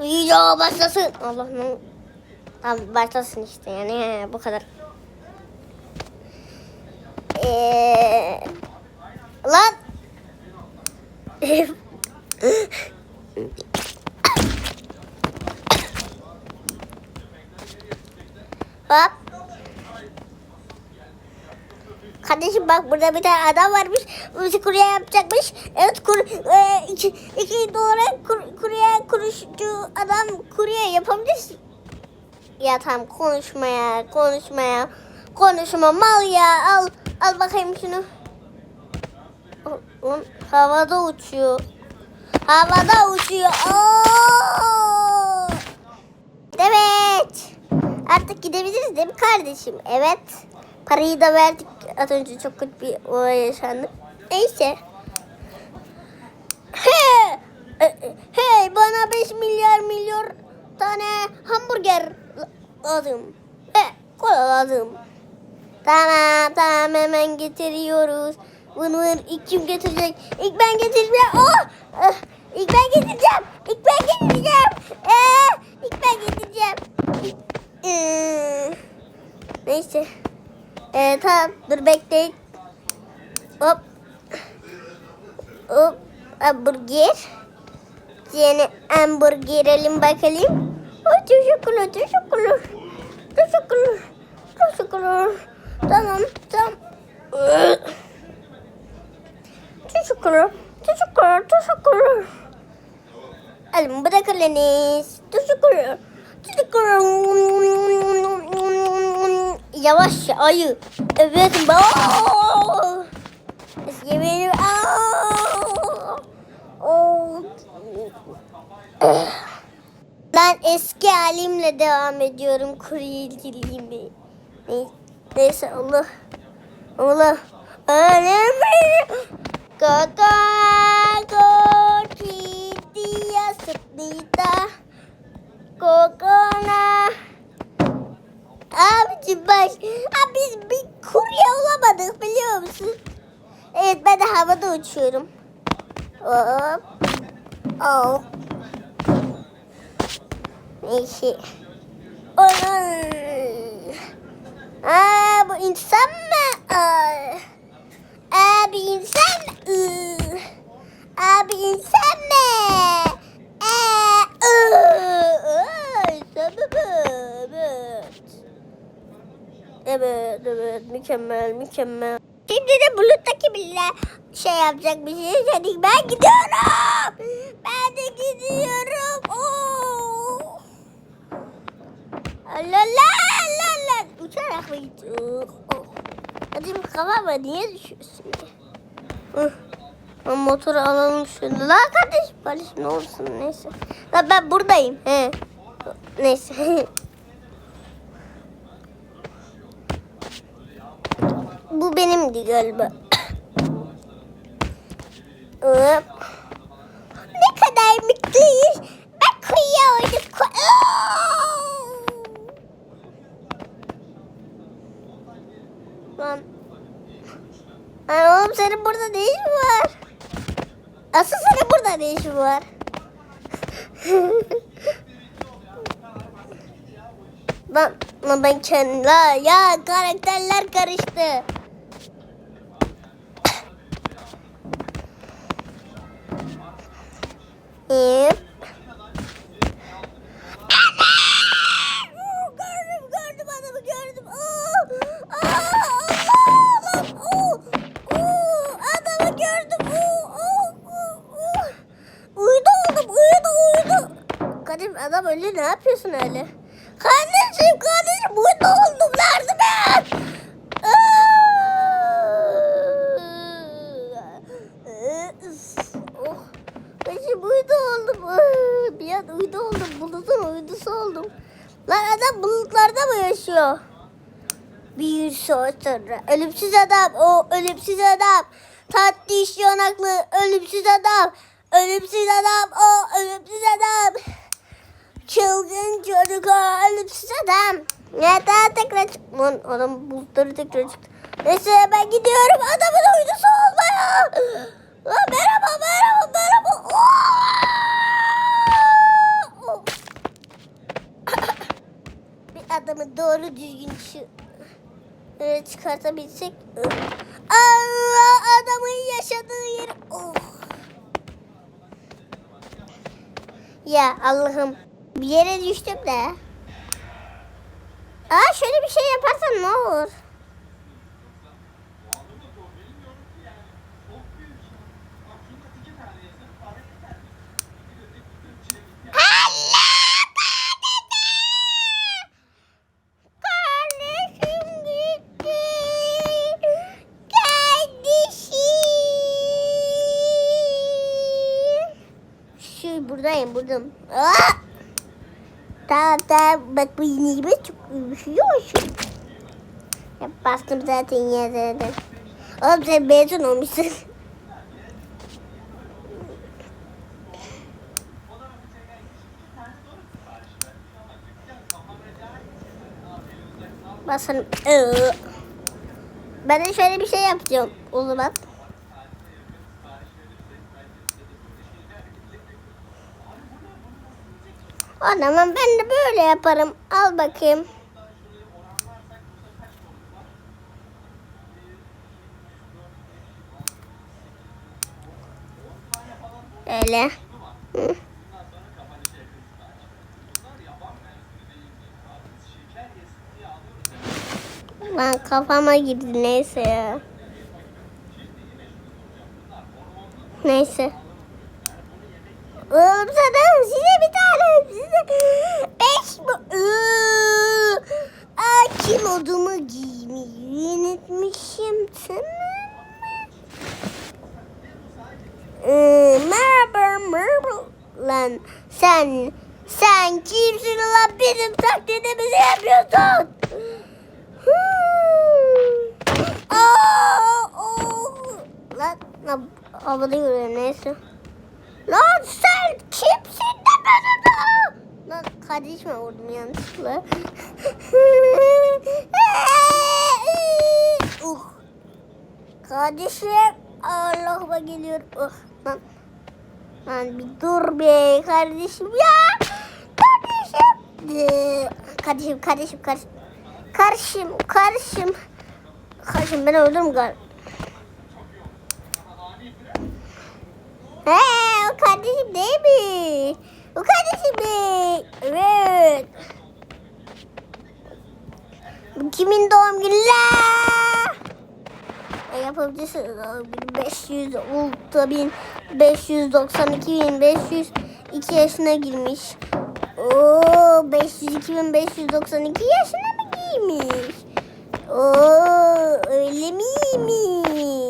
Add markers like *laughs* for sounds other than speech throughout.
Video başlasın. Allah'ım. Tamam başlasın işte yani bu kadar. Eee... Lan. Hop. Kardeşim bak burada bir tane adam varmış. Bizi kurye yapacakmış. Evet kur, e, iki, iki doğru kur, kurye kuruşcu adam kurye yapabilir. Ya tamam konuşmaya konuşmaya konuşma mal ya al al bakayım şunu. Lan havada uçuyor. Havada uçuyor. Oo! Evet. Artık gidebiliriz değil mi kardeşim? Evet. Parayı da verdik. Az önce çok kötü bir olay yaşandı. Neyse. Hey! E, Hey bana 5 milyar milyon tane hamburger lazım. He kola lazım. Tamam tamam hemen getiriyoruz. Bunu ilk kim getirecek? İlk ben getireceğim. Oh! Ah, İlk ben getireceğim. İlk ben getireceğim. Ee, ilk ben getireceğim. Ee, neyse. Ee, tamam dur bekleyin. Hop. Hop. Hamburger. Yeni hamburger alalım bakalım. Oh, teşekkürler, teşekkürler. Teşekkürler. Teşekkürler. Tamam, tamam. Teşekkürler. Teşekkürler, teşekkürler. Alın bırakılınız. Teşekkürler. Teşekkürler. Yavaş ayı. Evet. Yemeğini. Ben eski halimle devam ediyorum kuryeciliğimi. Ne- Neyse Allah. Allah. Öyle mi? Kaka dia sepita. Kokona. Abicim baş. Abi biz bir kurye olamadık biliyor musun? Evet ben de havada uçuyorum. Hop. Oh. Neyse. Onun. Aa bu insan mı? Aa. Abi insan mı? Iı. Abi insan mı? Aa, ıı. Aa, insan mı bu? Evet. Evet, evet. Mükemmel, mükemmel. Şimdi de buluttaki bile şey yapacak bir şey. Hadi ben gidiyorum. Ben de gidiyorum. Oo. La la la la. Uçarak mı gidiyor? Hadi kafama niye düşüyorsun? Hı. Ben motoru alalım şunu. La kardeşim Barış ne olsun neyse. La ben buradayım. He. Neyse. *laughs* Benimdi galiba. Hop. ne kadar mutluyuz. Ben kuyuya oldum. Ku- Lan. Lan oğlum senin burada ne işin var? Asıl senin burada ne işin var? *laughs* lan, lan ben kendi... La, ya karakterler karıştı. Hep. gördüm gördüm adamı gördüm. Oo, aa, Allah lan. Oo, adamı gördüm. Oo, oo, oo. Uyudu oldum uyudu uyudu. Kadim adam öyle ne yapıyorsun öyle? Kardeşim kardeşim uyudu oldum yardım et. Oh. Başım uydu oldum. An uydu oldum. Bulutun uydusu oldum. Lan adam bulutlarda mı yaşıyor? Bir saat sonra. Ölümsüz adam. O ölümsüz adam. Tatlış yanaklı ölümsüz adam. Ölümsüz adam. O ölümsüz adam. Çılgın çocuk o ölümsüz adam. Neden tekrar çıktı? Lan adam bulutları tekrar çıktı. Neyse ben gidiyorum adamın uydusu olmaya. Lan merhaba merhaba merhaba. Doğru düzgün şu Böyle çıkartabilsek. Allah adamın yaşadığı yer. Oh. Ya Allah'ım bir yere düştüm de. Aa şöyle bir şey yaparsan ne olur? Buradayım buradayım. Aa! Tamam tamam bak bu yine gibi çok üşüyorsun. Ya bastım zaten yerden. Oğlum sen mezun olmuşsun. Basın. Iı. Ben de şöyle bir şey yapacağım o zaman. O zaman ben de böyle yaparım. Al bakayım. Öyle. Hı. Lan kafama girdi neyse ya. Neyse. Sana size bir tane size beş mi? Aa, kim olduğumu giymeyi unutmuşum tamam mı? Merhaba merhaba. Lan sen sen kimsin lan benim taklidimizi yapıyorsun? Aa, oh. Lan, lan havada neyse. Kimsin de bana da? Lan kardeşime vurdum yanlışlıkla. *laughs* uh. Kardeşim Allah'ıma geliyor. Uh. Lan. Lan bir dur be kardeşim ya. Kardeşim. Ee, kardeşim kardeşim kardeşim. Kardeşim kardeşim. Kardeşim ben öldüm galiba. He o kardeşim değil mi? O kardeşim mi? Evet. Bu kimin doğum günü la? E, yapabilirsin. Doğum günü 500 oldu bin 592 bin 502 yaşına girmiş. Oo 502 bin 592 yaşına mı girmiş? Oo öyle miymiş?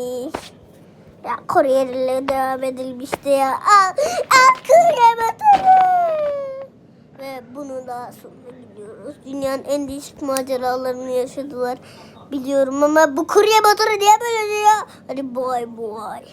Ya Koreylerle devam edilmişti ya. Al, al Kore vatanı. Ve bunu daha sonra gidiyoruz. Dünyanın en değişik maceralarını yaşadılar. Biliyorum ama bu Kore motoru niye böyle diyor? Hadi boy boy.